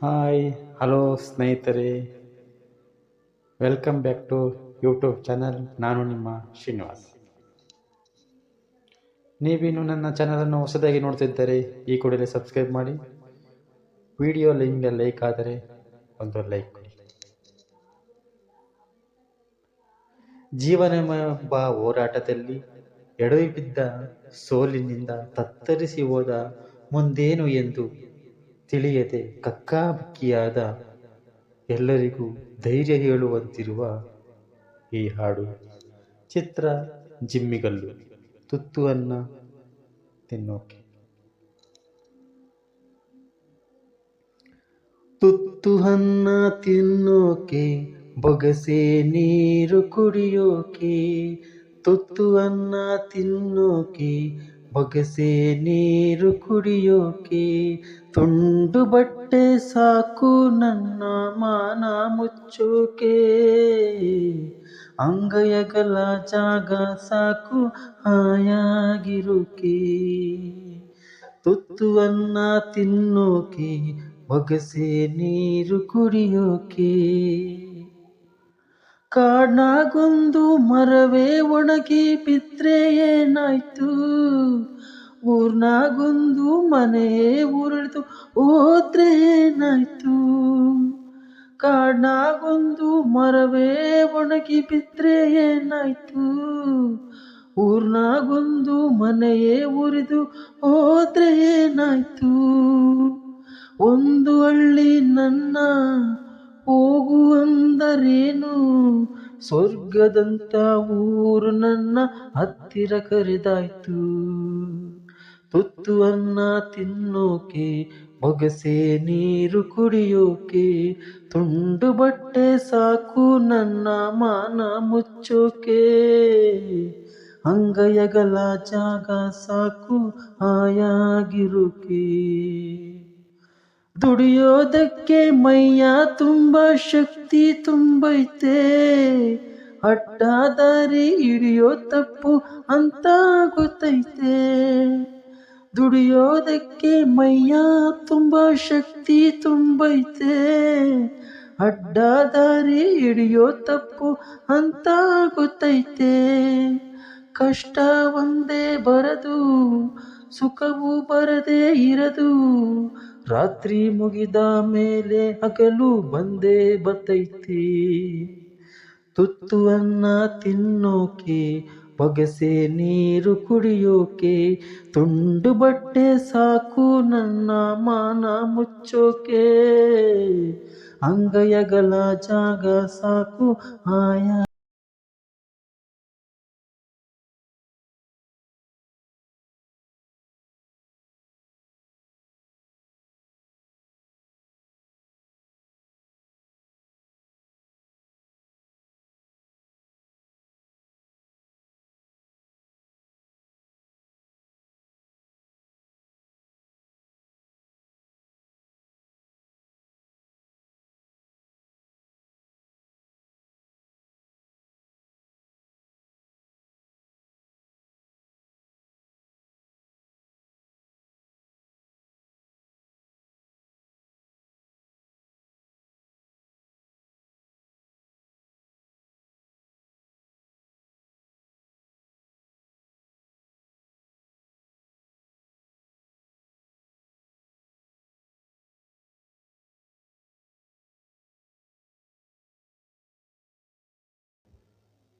Hi, hello ಸ್ನೇಹಿತರೆ. Welcome back to YouTube channel ನಾನು ನಿಮ್ಮ ಶ್ರೀನಿವಾಸ್. ನೀವಿನ್ನು ನನ್ನ ಚಾನಲನ್ನು ಹೊಸದಾಗಿ ನೋಡ್ತಿದ್ದರೆ ಈ ಕೂಡಲೇ ಸಬ್ಸ್ಕ್ರೈಬ್ ಮಾಡಿ. ವಿಡಿಯೋ ಲಿಂಕ್ ಲೈಕ್ ಆದರೆ ಒಂದು ಲೈಕ್ ಕೊಡಿ. ಜೀವನವೆಂಬ ಹೋರಾಟದಲ್ಲಿ ಎಡವಿ ಬಿದ್ದ ಸೋಲಿನಿಂದ ತತ್ತರಿಸಿ ಹೋದ ಮುಂದೇನು ಎಂದು ತಿಳಿಯದೆ ಕಕ್ಕಾಬಕ್ಕಿಯಾದ ಎಲ್ಲರಿಗೂ ಧೈರ್ಯ ಹೇಳುವಂತಿರುವ ಈ ಹಾಡು. ಚಿತ್ರ ಜಿಮ್ಮಿಗಲ್ಲು. ತುತ್ತು ಅನ್ನ ತಿನ್ನೋಕೆ. ತುತ್ತು ಅನ್ನ ತಿನ್ನೋಕೆ, ಬೊಗಸೆ ನೀರು ಕುಡಿಯೋಕೆ, ತುತ್ತು ಅನ್ನ ತಿನ್ನೋಕೆ ಬೊಗಸೆ ನೀರು ಕುಡಿಯೋಕೆ, ತುಂಡು ಬಟ್ಟೆ ಸಾಕು ನನ್ನ ಮಾನ ಮುಚ್ಚೋಕೆ. ಅಂಗಯಗಲ ಜಾಗ ಸಾಕು ಹಾಯಾಗಿರೋಕೆ. ತುತ್ತುವನ್ನ ತಿನ್ನೋಕೆ, ಬೊಗಸೆ ನೀರು ಕುಡಿಯೋಕೆ. ಕಾಡ್ನಾಗೊಂದು ಮರವೇ ಒಣಗಿ ಬಿದ್ರೆ ಏನಾಯ್ತು? ಊರ್ನಾಗೊಂದು ಮನೆಯೇ ಊರಳಿತು, ಹೋದ್ರೆ ಏನಾಯ್ತು? ಕಾಡ್ನಾಗೊಂದು ಮರವೇ ಒಣಗಿ ಬಿದ್ರೆ ಏನಾಯ್ತು? ಊರ್ನಾಗೊಂದು ಮನೆಯೇ ಉರಿದು ಹೋದ್ರೆ ಏನಾಯ್ತು? ಒಂದು ಹಳ್ಳಿ ನನ್ನ, ಹೋಗು ಅಂದರೇನು? ಸ್ವರ್ಗದಂತ ಊರು ನನ್ನ ಹತ್ತಿರ ಕರೆದಾಯ್ತು. ತುತ್ತು ಅನ್ನ ತಿನ್ನೋಕೆ ಬೊಗಸೆ ನೀರು ಕುಡಿಯೋಕೆ, ತುಂಡು ಬಟ್ಟೆ ಸಾಕು ನನ್ನ ಮಾನ ಮುಚ್ಚೋಕೆ. ಅಂಗಯಗಲ ಜಾಗ ಸಾಕು ಹಾಯಾಗಿರೋಕೆ. ದುಡಿಯೋದಕ್ಕೆ ಮೈಯ ತುಂಬ ಶಕ್ತಿ ತುಂಬೈತೆ. ಅಡ್ಡ ದಾರಿ ಹಿಡಿಯೋ ತಪ್ಪು ಅಂತ ಗೊತ್ತೈತೆ. ದುಡಿಯೋದಕ್ಕೆ ಮೈಯ ತುಂಬ ಶಕ್ತಿ ತುಂಬೈತೆ. ಅಡ್ಡ ದಾರಿ ಹಿಡಿಯೋ ತಪ್ಪು ಅಂತ ಗೊತ್ತೈತೆ. ಕಷ್ಟ ಒಂದೇ ಬರದು ಸುಖವು ಬರದೇ ಇರದು. ರಾತ್ರಿ ಮುಗಿದ ಮೇಲೆ ಹಗಲು ಬಂದೇ ಬತ್ತೈತಿ ತುತ್ತು ಅನ್ನ ತಿನ್ನೋಕೆ, ಬೊಗಸೆ ನೀರು ಕುಡಿಯೋಕೆ, ತುಂಡು ಬಟ್ಟೆ ಸಾಕು ನನ್ನ ಮಾನ ಮುಚ್ಚೋಕೆ. ಅಂಗಯಗಲ ಜಾಗ ಸಾಕು ಆಯಾ